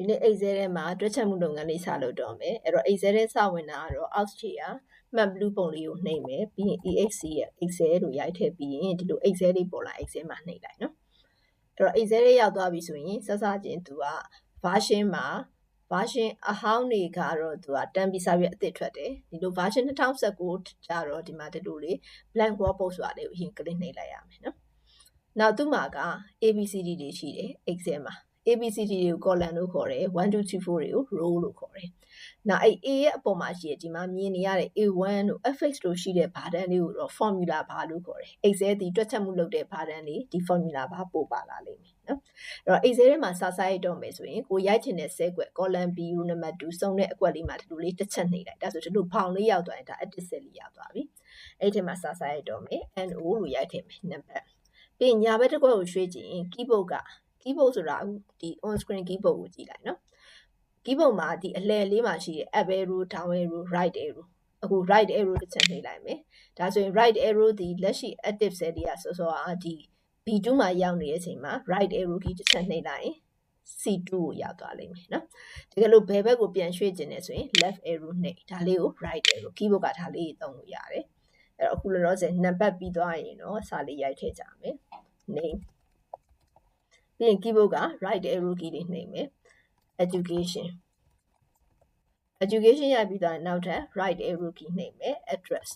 ဒီနေ့ Excel ထဲမှာတွက်ချက်မှုလုပ်ငန်းလေးစလုပ်တော့မယ်အဲ့တော့ Excel ထဲစဝင်တာကတော့ out ချီอ่ะမှတ်ဘလူးပုံလေးကိုနှိပ်မယ်ပြီးရင် EXC ရဲ့ Excel လို့ရိုက်ထည့်ပြီးရင်ဒီလို Excel လေးပေါ်လာ Excel မှာနှိပ်လိုက်နော်အဲ့တော့ Excel လေးရောက်သွားပြီဆိုရင်စစချင်းသူက version မှာ version အဟောင်းတွေကတော့သူကတန်ပြီးစာရွက်အသစ်ထွက်တယ်ဒီလို version 2019ကျတော့ဒီမှာဒီလိုလေး blank workbook ဆိုတာလေးကိုအရင် click နှိပ်လိုက်ရမယ်နော်နောက်သူ့မှာက ABCD တွေရှိတယ် Excel မှာ ABCD တွေကို column လို့ခေါ်တယ်1 2 3 4တွေကို row လို့ခေါ်တယ်။နောက်အဲ့ A ရဲ့အပေါ်မှာရှိတဲ့ဒီမှာမြင်နေရတဲ့ A1 တို့ FX တို့ရှိတဲ့ဘာတန်းလေးကိုတော့ formula bar လို့ခေါ်တယ်။ Excel ဒီတွက်ချက်မှုလုပ်တဲ့ဘာတန်းလေးဒီ formula bar ပို့ပါလာလိမ့်မယ်နော်။အဲ့တော့ Excel ထဲမှာစာစားရိုက်တော့မယ်ဆိုရင်ကိုရိုက်ချင်တဲ့ဆဲကွက် column B row number 2စုံတဲ့အကွက်လေးမှာဒီလိုလေးတစ်ချက်နှိပ်လိုက်။ဒါဆိုဒီလိုဖောင်လေးရောက်သွားရင်ဒါ edit set လေးရောက်သွားပြီ။အဲ့ဒီထဲမှာစာစားရိုက်တော့မယ် NO လို့ရိုက်ထည့်မယ်နံပါတ်။ပြီးရင်ညာဘက်တစ်ခွက်ကိုရွှေ့ကြည့်ရင် keyboard က keyboard ဆိုတာအခုဒီ on screen keyboard ကိုကြည့်လိုက်နော် keyboard မှာဒီအလဲလေးမှာရှိတဲ့ up arrow down arrow right arrow အခု right arrow တစ်ချက်နှိပ်လိုက်မယ်ဒါဆိုရင် right arrow ဒီလက်ရှိ active cell တွေကစောစောကဒီ B2 မှာရောက်နေတဲ့အချိန်မှာ right arrow key တစ်ချက်နှိပ်လိုက်ရင် C2 ကိုရောက်သွားလိမ့်မယ်နော်တကယ်လို့ဘယ်ဘက်ကိုပြန်ရွှေ့ခြင်းလဲဆိုရင် left arrow နှိပ်ဒါလေးကို right arrow keyboard ကဒါလေးသုံးလို့ရတယ်အဲ့တော့အခုလောလောဆယ်နံပါတ်ပြီးသွားရင်တော့စာလေးရိုက်ထည့်ကြမယ် name ပြီးရင် keyboard က right arrow key လေးနှိပ်မယ် education education ရပြီးတော့နောက်ထပ် right arrow key နှိပ်မယ် address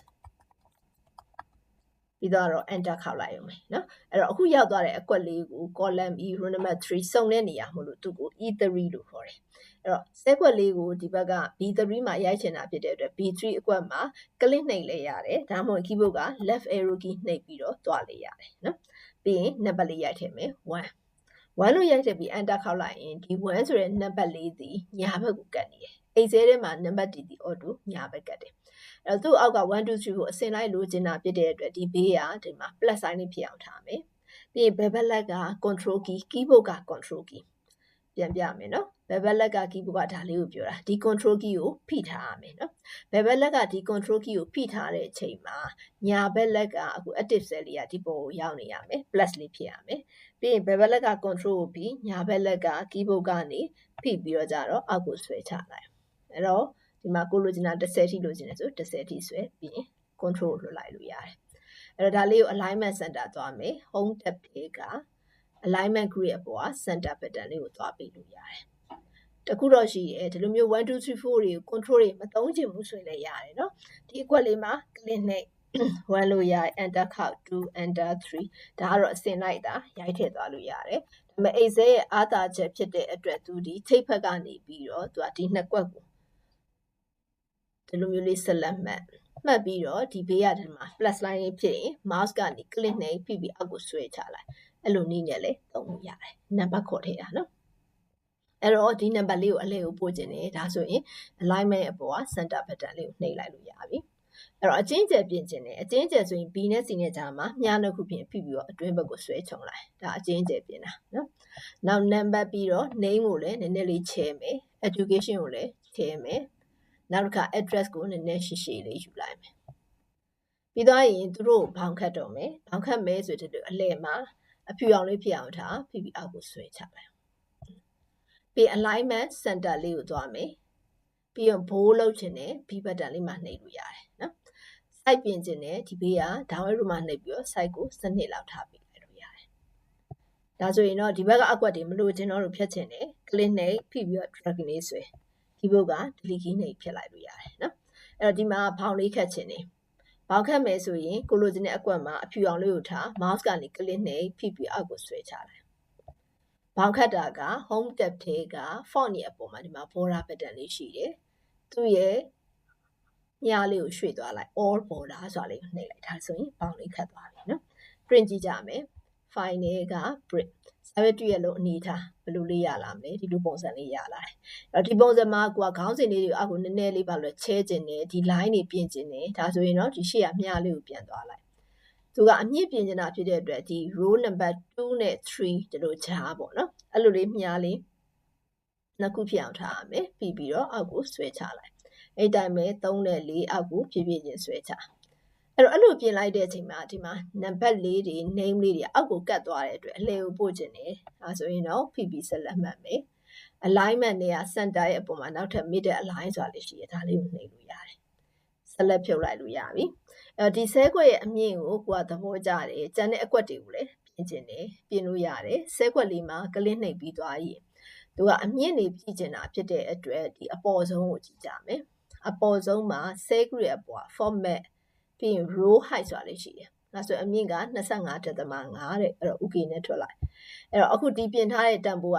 ပြီးတော့ enter ခောက်လိုက်အောင်မယ်နော်အဲ့တော့အခုရောက်သွားတဲ့အကွက်လေးကို column E row number 3စုံတဲ့နေရာမို့လို့သူ့ကို E3 လို့ခေါ်တယ်အဲ့တော့စက်ကွက်လေးကိုဒီဘက်က B3 မှာရိုက်ချင်တာဖြစ်တဲ့အတွက် B3 အကွက်မှာ click နှိပ်လဲရတယ်ဒါမှမဟုတ် keyboard က left arrow key နှိပ်ပြီးတော့တွားလဲရတယ်နော်ပြီးရင်နံပါတ်လေးရိုက်ထည့်မယ်1 1လို့ရိုက်ထည့်ပြီး enter ခောက်လိုက်ရင်ဒီ1ဆိုတဲ့နံပါတ်လေးဒီညာဘက်ကိုကတ်နေတယ်အိတ်ဆဲထဲမှာနံပါတ်တီတီ auto ညာဘက်ကတ်တယ်အဲ့တော့သူ့အောက်က1 2 3ကိုအစင်လိုက်လိုချင်တာဖြစ်တဲ့အတွက်ဒီဘေးကဒီမှာ plus sign လေးဖြစ်အောင်ထားမယ်ပြီးရင်ဘယ်ဘက်လက်က control key keyboard က control key ပြန်ပြမယ်နော် ဘယ်ဘက်လက်က keyboard ကဒါလေးကိုပြောတာဒီ control key ကိုဖိထားရမယ်နော်ဘယ်ဘက်လက်ကဒီ control key ကိုဖိထားတဲ့အချိန်မှာညာဘက်လက်ကအခု active cell လေးကဒီပေါ်ကိုရောက်နေရမယ် plus လေးဖြစ်ရမယ်ပြီးရင်ဘယ်ဘက်လက်က control ကိုပြီးညာဘက်လက်က keyboard ကနေဖိပြီးတော့ကြတော့အောက်ကိုဆွဲချလိုက်အဲ့တော့ဒီမှာကိုလိုချင်တာ10ထိလိုချင်တယ်ဆို10ထိဆွဲပြီးရင် control လွှတ်လိုက်လို့ရတယ်အဲ့တော့ဒါလေးကို alignment center သွားမယ် home tab လေးက alignment grid အပေါ်က center button လေးကိုသွားပေးလို့ရတယ် တခုတော့ရှိရဲဒီလိုမျိုး1 2 3 4တွေကို control တွေမသုံးချင်ဘူးဆိုရင်လည်းရတယ်နော်ဒီအကွက်လေးမှာ click နဲ့1လို့ရ enter count 2 enter 3ဒါကတော့အစင်လိုက်တာရိုက်ထည့်သွားလို့ရတယ်ဒါပေမဲ့အိတ်ဆဲရဲ့အားသာချက်ဖြစ်တဲ့အတွက်သူဒီထိပ်ဖက်ကနေပြီးတော့သူကဒီနှစ်ကွက်ကိုဒီလိုမျိုးလေးဆက်လက်မှတ်မှတ်ပြီးတော့ဒီဘေးကဒီမှာ plus line လေးဖြစ်ရင် mouse ကနေ click နဲ့ဖိပြီးအောက်ကိုဆွဲချလိုက်အဲ့လိုနည်းနဲ့လေသုံးလို့ရတယ်နံပါတ်ခေါ်ထည့်တာနော် အဲ့တော့ဒီနံပါတ်လေးကိုအလဲကိုပို့ခြင်းတယ်ဒါဆိုရင် alignment အပေါ်က center button လေးကိုနှိပ်လိုက်လို့ရပြီအဲ့တော့အချင်းကျယ်ပြင်ခြင်းတယ်အချင်းကျယ်ဆိုရင် B နဲ့ C နဲ့ကြားမှာမြားနှစ်ခုပြင်ဖိပြီးတော့အတွင်းဘက်ကိုဆွဲချုံလိုက်ဒါအချင်းကျယ်ပြင်တာနော်နောက်နံပါတ်ပြီးတော့ name ကိုလည်းနည်းနည်းလေးချဲမယ် education ကိုလည်းချဲမယ်နောက်တစ်ခါ address ကိုနည်းနည်းရှည်ရှည်လေးယူလိုက်မယ်ပြီးတော့ရင်သူတို့ဘောင်ခတ်တော့မယ်ဘောင်ခတ်မယ်ဆိုတဲ့အလဲမှာအဖြူအောင်လေးဖြစ်အောင်ထားဖိပြီးအောက်ကိုဆွဲချလိုက် ပြီး alignment center လေးကိုသွားမယ်ပြီးတော့ bow လုပ်ချင်တယ် B button လေးမှာနှိပ်လို့ရတယ်နော် site ပြင်ချင်တယ်ဒီဘေးက down arrow မှာနှိပ်ပြီးတော့ site ကိုစနစ်လောက်ထားပေးလိုက်လို့ရတယ်ဒါဆိုရင်တော့ဒီဘက်ကအကွက်တွေမလို့ချင်တော့လို့ဖြတ်ချင်တယ် click နှိပ်ဖိပြီးတော့ drag လေးဆွဲဒီဘက်က delete key နှိပ်ဖြတ်လိုက်လို့ရတယ်နော်အဲ့တော့ဒီမှာဘောင်လေးခတ်ချင်တယ်ဘောင်ခတ်မယ်ဆိုရင်ကိုလိုချင်တဲ့အကွက်မှာအဖြူအောင်လေးကိုထား mouse ကနေ click နှိပ်ဖိပြီးအောက်ကိုဆွဲချလိုက် ဘောင်ခတ်တာက home tab ထဲက font ရဲ့အပေါ်မှာဒီမှာ border button လေးရှိတယ်သူ့ရဲ့ညာလေးကိုရွှေ့သွားလိုက် all border ဆိုတာလေးကိုနှိပ်လိုက်ဒါဆိုရင်ဘောင်လေးခတ်သွားပြီနော် print ကြည့်ကြမယ် file နဲ့က print စာရွက်တွေ့ရလို့အနေထားဘယ်လိုလေးရလာမလဲဒီလိုပုံစံလေးရလာတယ်အဲ့တော့ဒီပုံစံမှာကိုကခေါင်းစဉ်လေးတွေကိုအခုနည်းနည်းလေးပါလို့ချဲကျင်တယ်ဒီ line တွေပြင်ကျင်တယ်ဒါဆိုရင်တော့ဒီရှေ့ကမြားလေးကိုပြန်သွားလိုက် သူကအမြင့်ပြင်ကျင်တာဖြစ်တဲ့အတွက်ဒီ row number 2နဲ့3ဒီလိုခြားပေါ့နော်အဲ့လိုလေးမြားလေးနှစ်ခုဖြစ်အောင်ထားရမယ်ပြီးပြီးတော့အောက်ကိုဆွဲချလိုက်အဲ့တိုင်းပဲ3နဲ့4အောက်ကိုဖြည်းဖြည်းချင်းဆွဲချအဲ့တော့အဲ့လိုပြင်လိုက်တဲ့အချိန်မှာဒီမှာနံပါတ်လေးတွေ name လေးတွေအောက်ကိုကတ်သွားတဲ့အတွက်အလဲကိုပို့ခြင်းတယ်အဲဆိုရင်တော့ PP ဆက်လက်မှတ်မယ် alignment တွေက center ရဲ့အပေါ်မှာနောက်ထပ် middle align ဆိုတာလေးရှိတယ်ဒါလေးကိုနှိပ်လို့ရတယ် ဆက်လက်ဖြုတ်လိုက်လို့ရပြီအဲ့တော့ဒီဆဲကွက်ရဲ့အမြင့်ကိုကိုကသဘောကျတယ်ကျန်တဲ့အကွက်တွေကိုလည်းပြင်ကျင်တယ်ပြင်လို့ရတယ်ဆဲကွက်လေးမှာကလစ်နှိပ်ပြီးသွားရင်သူကအမြင့်နေပြင်ကျင်တာဖြစ်တဲ့အတွက်ဒီအပေါ်ဆုံးကိုကြည့်ကြမယ်အပေါ်ဆုံးမှာဆဲကွက်ရဲ့အပေါ် format ပြီးရင် row height ဆိုတာလေးရှိတယ်။ဒါဆိုအမြင့်က25.5တဲ့အဲ့တော့ OK နဲ့ထွက်လိုက်။အဲ့တော့အခုဒီပြင်ထားတဲ့တန်ဖိုးက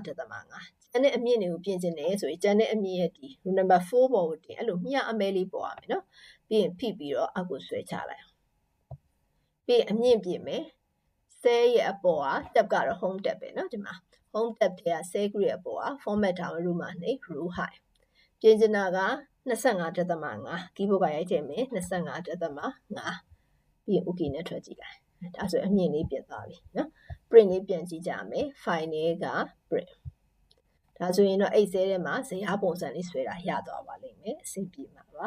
25.5။ ကျန်တဲ့အမြင့်တွေကိုပြင်ကျင်တယ်ဆိုရင်ကျန်တဲ့အမြင့်ရဲ့ဒီ row number 4ပေါ်ကိုတင်အဲ့လိုမျှအမဲလေးပေါ်ရမယ်နော်။ပြီးရင်ဖိပြီးတော့အောက်ကိုဆွဲချလိုက်အောင်။ပြီးရင်အမြင့်ပြင်မယ်။ဆဲရဲ့အပေါ်က tab ကတော့ home tab ပဲနော်ဒီမှာ home tab ထဲကဆဲ grid ရဲ့အပေါ်က format down row မှာနေ row height ပြင်ကျင်တာက25.5 keyboard ကရိုက်ချိန်မယ်25.5ပြီးရင် okay နဲ့ထွက်ကြည့်လိုက်ဒါဆိုအမြင့်လေးပြင်သွားပြီနော် print လေးပြန်ကြည့်ကြမယ် file လေးက print ဒါဆိုရင်တော့ Excel ထဲမှာဇယားပုံစံလေးဆွဲတာရသွားပါလိမ့်မယ်အဆင်ပြေမှာပါ